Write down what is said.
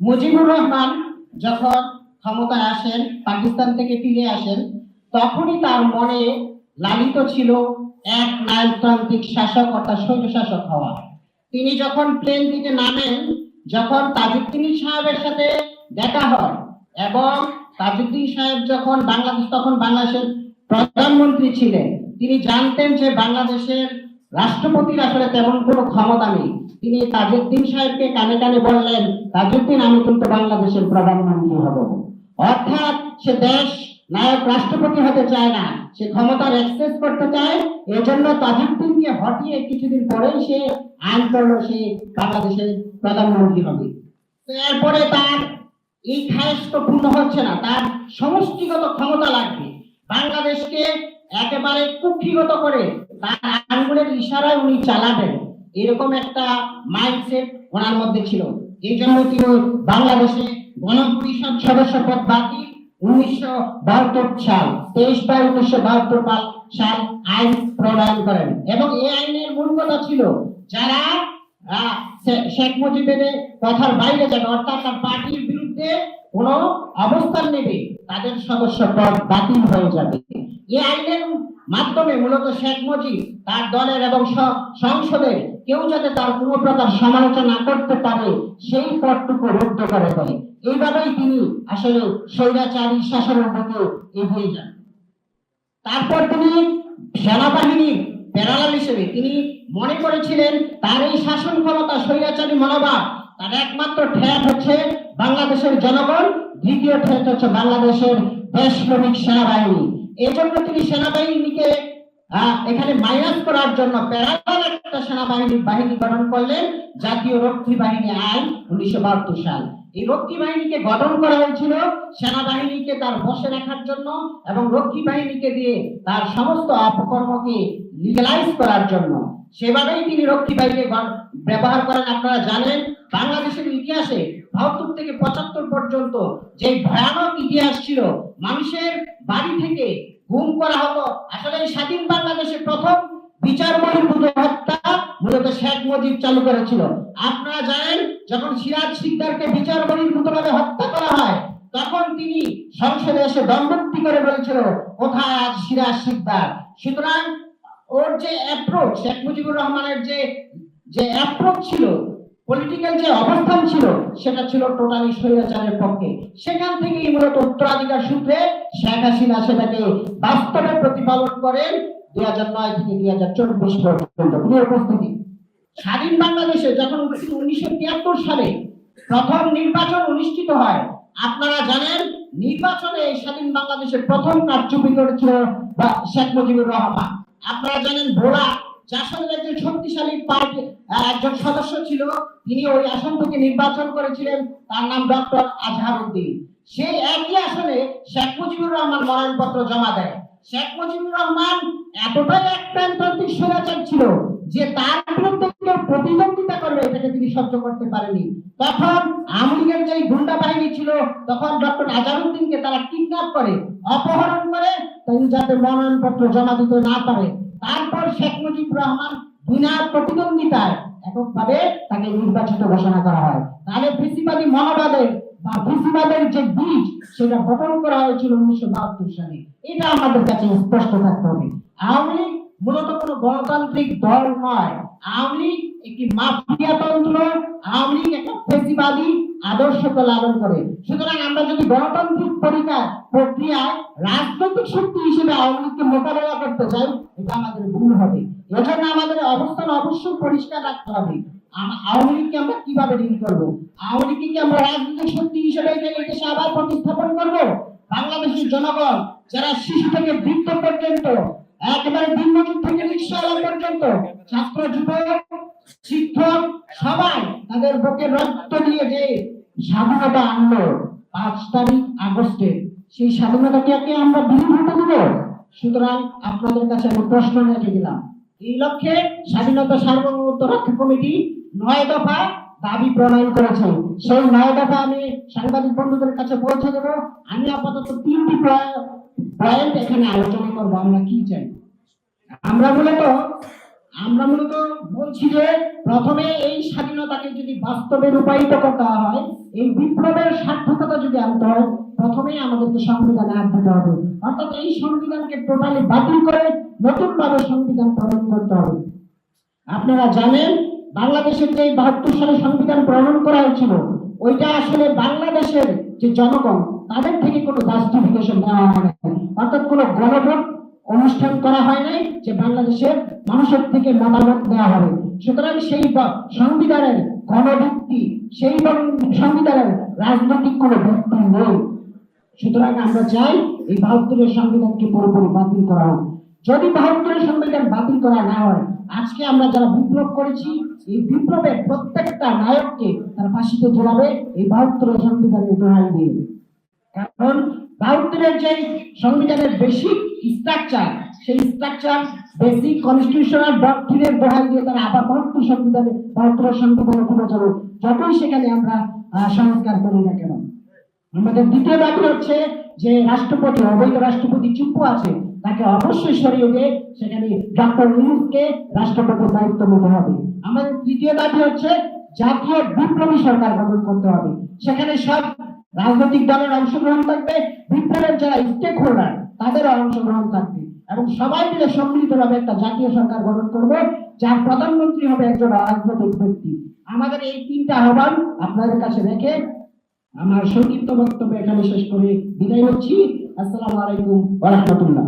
মুজিবুর রহমান যখন ক্ষমতায় আসেন, পাকিস্তান থেকে ফিরে আসেন, তখনই তার মনে লালিত ছিল এক নায়কতান্ত্রিক শাসক, অর্থাৎ স্বৈর শাসক হওয়া। তিনি যখন প্লেন থেকে নামেন, যখন তাজুদ্দিন সাহেবের সাথে দেখা হয় এবং তাজুদ্দিন সাহেব যখন বাংলাদেশ, তখন বাংলাদেশের প্রধানমন্ত্রী ছিলেন, তিনি জানতেন যে বাংলাদেশের রাষ্ট্রপতির আসলে তেমন কোনো ক্ষমতা নেই। তিনি তাজউদ্দিন সাহেবকে কানে কানে বললেন, তাজউদ্দিন, আমি কিন্তু বাংলাদেশের প্রধানমন্ত্রী হব। অর্থাৎ সে দেশ নায়ক রাষ্ট্রপতি হতে চায় না। সে ক্ষমতার এক্সেস করতে চায়। এজন্য তাজউদ্দিনকে হটিয়ে কিছুদিন পরেই সে আইন করল সে বাংলাদেশের প্রধানমন্ত্রী হবে। এরপরে তার এই খায়েশ তো পূর্ণ হচ্ছে না, তার সমষ্টিগত ক্ষমতা লাগবে। বাংলাদেশকে একেবারে কুক্ষিগত করে তার আঙ্গুলের ইশারায় উনি চালাবেন। এরকম একটা মাইন্ডসেট ওনার মধ্যে ছিল। এই জন্য তিনি বাংলাদেশে গণপরিষদ সদস্য পদ বাতিল উনিশশো বাহাত্তর সাল, তেইশ বাই উনিশশো বাহাত্তর সাল আইন প্রণয়ন করেন। এবং এই আইনের মূল কথা ছিল যারা শেখ মুজিবের কথার বাইরে যাবে, অর্থাৎ তার পার্টির বিরুদ্ধে কোনো অবস্থান নেবে, তাদের সদস্য পদ বাতিল হয়ে যাবে। এই আইনের মাধ্যমে মূলত শেখ মুজিব তার দলের এবং স- সংসদের কেউ যাতে তার কোনো প্রকার সমালোচনা করতে পারে, সেই পদটুকু রুদ্ধ করে দেয়। এইভাবেই তিনি আসলে স্বৈরাচারী শাসনের দিকে এগিয়ে যান। তারপর তিনি সেনাবাহিনীর প্যারালাল হিসেবে তিনি মনে করেছিলেন, তার এই শাসন ক্ষমতা, স্বৈরাচারী মনোভাব, তার একমাত্র ঠেট হচ্ছে বাংলাদেশের জনগণ, দ্বিতীয় ঠেট হচ্ছে বাংলাদেশের দেশপ্রেমিক সেনাবাহিনী। এই জন্য তিনি সেনাবাহিনীকে এখানে মাইনাস করার জন্য প্যারাল একটা সেনাবাহিনী, বাহিনী গঠন করলেন, জাতীয় রক্ষী বাহিনী আইন উনিশশো বাহাত্তর সাল। এই রক্ষী বাহিনীকে গঠন করা হয়েছিল সেনাবাহিনীকে তার বসে রাখার জন্য এবং রক্ষী বাহিনীকে দিয়ে তার সমস্ত অপকর্মকে লিগালাইজ করার জন্য। সেভাবেই তিনি রক্ষী গ- ব্যবহার করেন, আপনারা জানেন। বাংলাদেশের ইতিহাসে বাহাত্তর থেকে পঁচাত্তর পর্যন্ত যে ভয়ানক ইতিহাস ছিল, মানুষের বাড়ি থেকে গুম করা হতো। আসলে স্বাধীন বাংলাদেশে প্রথম বিচার বহির্ভূত হত্যা মূলত শেখ মুজিব চালু করেছিল। আপনারা জানেন, যখন সিরাজ সিকদারকে বিচার বহির্ভূত ভাবে হত্যা করা হয়, তখন তিনি সংসদে এসে দণ্ডমুক্তি করে বলেছিল, কোথায় আজ সিরাজ সিকদার? সুতরাং ওর যে অ্যাপ্রোচ শেখ মুজিবুর রহমানের যে যে অ্যাপ্রোচ ছিল পলিটিক্যাল যে অবস্থান ছিল, সেটা ছিল টোটালি স্বৈরাচারের পক্ষে। সেখান থেকেই মূলত উত্তরাধিকার সূত্রে শেখ হাসিনা সেটাকে বাস্তবে প্রতিপালন করেন দুই হাজার নয় থেকে দুই হাজার চব্বিশ পর্যন্ত। প্রিয় উপস্থিতি স্বাধীন বাংলাদেশে যখন উনিশশো তিয়াত্তর সালে প্রথম নির্বাচন অনুষ্ঠিত হয়, আপনারা জানেন নির্বাচনে স্বাধীন বাংলাদেশের প্রথম করেছিল বা শেখ মুজিবুর রহমান। আপনারা জানেন ভোলা জাসদের একজন শক্তিশালী পার্টি একজন সদস্য ছিল, তিনি ওই আসন থেকে নির্বাচন করেছিলেন, তার নাম ডক্টর আজহারউদ্দিন। সেই একই আসনে শেখ মুজিবুর রহমান মনোনয়নপত্র জমা দেয়। শেখ মুজিবুর রহমান এতটাই একপ্রান্তিক স্বৈরাচার ছিল যে তার বিরুদ্ধে প্রতিদ্বন্দ্বিতা করবে, এটাকে তিনি সহ্য করতে পারেনি। তখন আওয়ামী লীগের যে গুন্ডা বাহিনী ছিল, তখন ডক্টর আজারউদ্দিনকে তারা কিডন্যাপ করে, অপহরণ করে তিনি যাতে মনোনয়নপত্র জমা দিতে না পারে। তারপর শেখ মুজিবুর রহমান বিনা প্রতিদ্বন্দ্বিতায় এককভাবে তাকে নির্বাচিত ঘোষণা করা হয়। তাহলে ফেসিবাদী মনোবাদের বা ফেসিবাদের যে বীজ, সেটা বপন করা হয়েছিল উনিশশো বাহাত্তর সালে। এটা আমাদের কাছে স্পষ্ট থাকতে হবে। আওয়ামী লীগ মূলত কোনো গণতান্ত্রিক দল নয়। আওয়ামী লীগ একটি মাফিয়া তন্ত্র, আওয়ামী লীগ একটা ফেসিবাদী আদর্শকে লালন করে। সুতরাং আমরা যদি গণতান্ত্রিক পরিকার প্রক্রিয়ায় রাজনৈতিক শক্তি হিসেবে আওয়ামী লীগকে মোকাবেলা করতে চাই, এটা আমাদের ভুল হবে। এজন্য আমাদের অবস্থান অবশ্যই পরিষ্কার রাখতে হবে। আওয়ামী লীগকে আমরা কীভাবে ঋণ করব? আওয়ামী লীগকে আমরা রাজনৈতিক শক্তি হিসেবে দেশে আবার প্রতিস্থাপন করব? বাংলাদেশের জনগণ, যারা শিশু থেকে বৃদ্ধ পর্যন্ত একেবারে দিনমজুর থেকে রিক্সাওয়ালা পর্যন্ত। ছাত্র, যুবক, শিক্ষক, সবাই তাদের বুকে রক্ত দিয়ে যে স্বাধীনতা আনলো পাঁচ তারিখ আগস্টে, সেই স্বাধীনতাকে কি আমরা বিলীন হতে দেব সুতরাং আপনাদের কাছে আমি প্রশ্ন রেখে দিলাম। এই লক্ষ্যে স্বাধীনতা সার্বভৌমত্ব রক্ষা কমিটি নয় দফা দাবি প্রণয়ন করেছে। সেই নয় দফা আমি সাংবাদিক বন্ধুদের কাছে পৌঁছে দেবো। আমি আপাতত তিনটি পয়েন্ট এখানে আলোচনা করব, আমরা কি চাই? আমরা মূলত আমরা মূলত বলছি যে প্রথমে এই স্বাধীনতাকে যদি বাস্তবে রূপায়িত করতে হয়, এই বিপ্লবের সার্থকতা যদি আনতে হয়, প্রথমেই আমাদেরকে সংবিধানে দিতে হবে। অর্থাৎ এই সংবিধানকে টোটালি বাতিল করে নতুন ভাবে সংবিধান প্রণয়ন করতে হবে। আপনারা জানেন, বাংলাদেশের যে বাহাত্তর সালে সংবিধান প্রণয়ন করা হয়েছিল, ওইটা আসলে বাংলাদেশের যে জনগণ, তাদের থেকে কোনো জাস্টিফিকেশন দেওয়া হয় না। অর্থাৎ কোনো গণভোট অনুষ্ঠান করা হয় নাই যে বাংলাদেশের মানুষের থেকে মতামত দেওয়া হবে। সুতরাং সেই সংবিধানের গণভিত্তি, সেই সংবিধানের রাজনৈতিক কোনো ভিত্তি নেই। সুতরাং আমরা চাই এই বাহাত্তরের সংবিধানকে পুরোপুরি বাতিল করা হোক। যদি বাহাত্তরের সংবিধান বাতিল করা না হয়, আজকে আমরা যারা বিপ্লব করেছি, এই বিপ্লবের প্রত্যেকটা নায়ককে তারা ফাঁসিতে ঝোলাবে এই বাহাত্তরের সংবিধানের দোহাই দিয়ে। কারণ বাহাত্তরের যে সংবিধানের বেসিক স্ট্রাকচার সেই স্ট্রাকচার বেসিক কনস্টিটিউশনাল দোহাই দিয়ে তারা আবার সংবিধানে সংবিধানে যতই সেখানে আমরা সংস্কার করি না কেন। আমাদের দ্বিতীয় দাবি হচ্ছে যে রাষ্ট্রপতি, অবৈধ রাষ্ট্রপতি চুপ্পু আছে, তাকে অবশ্যই সরিয়ে দিয়ে সেখানে ডক্টর ইউনুসকে রাষ্ট্রপতির দায়িত্ব নিতে হবে। আমাদের তৃতীয় দাবি হচ্ছে জাতীয় বিপ্লবী সরকার গঠন করতে হবে। সেখানে সব রাজনৈতিক দলের অংশগ্রহণ থাকবে, বিপ্লবের যারা স্টেক হোল্ডার তাদের অংশগ্রহণ থাকবে। এবং সবাই মিলে সম্মিলিতভাবে একটা জাতীয় সরকার গঠন করব, যার প্রধানমন্ত্রী হবে একজন রাজনৈতিক ব্যক্তি। আমাদের এই তিনটা আহ্বান আপনাদের কাছে রেখে আমার সংক্ষিপ্ত বক্তব্য এখানে শেষ করে বিদায় হচ্ছি আসসালামু আলাইকুম ওয়া রাহমাতুল্লাহ।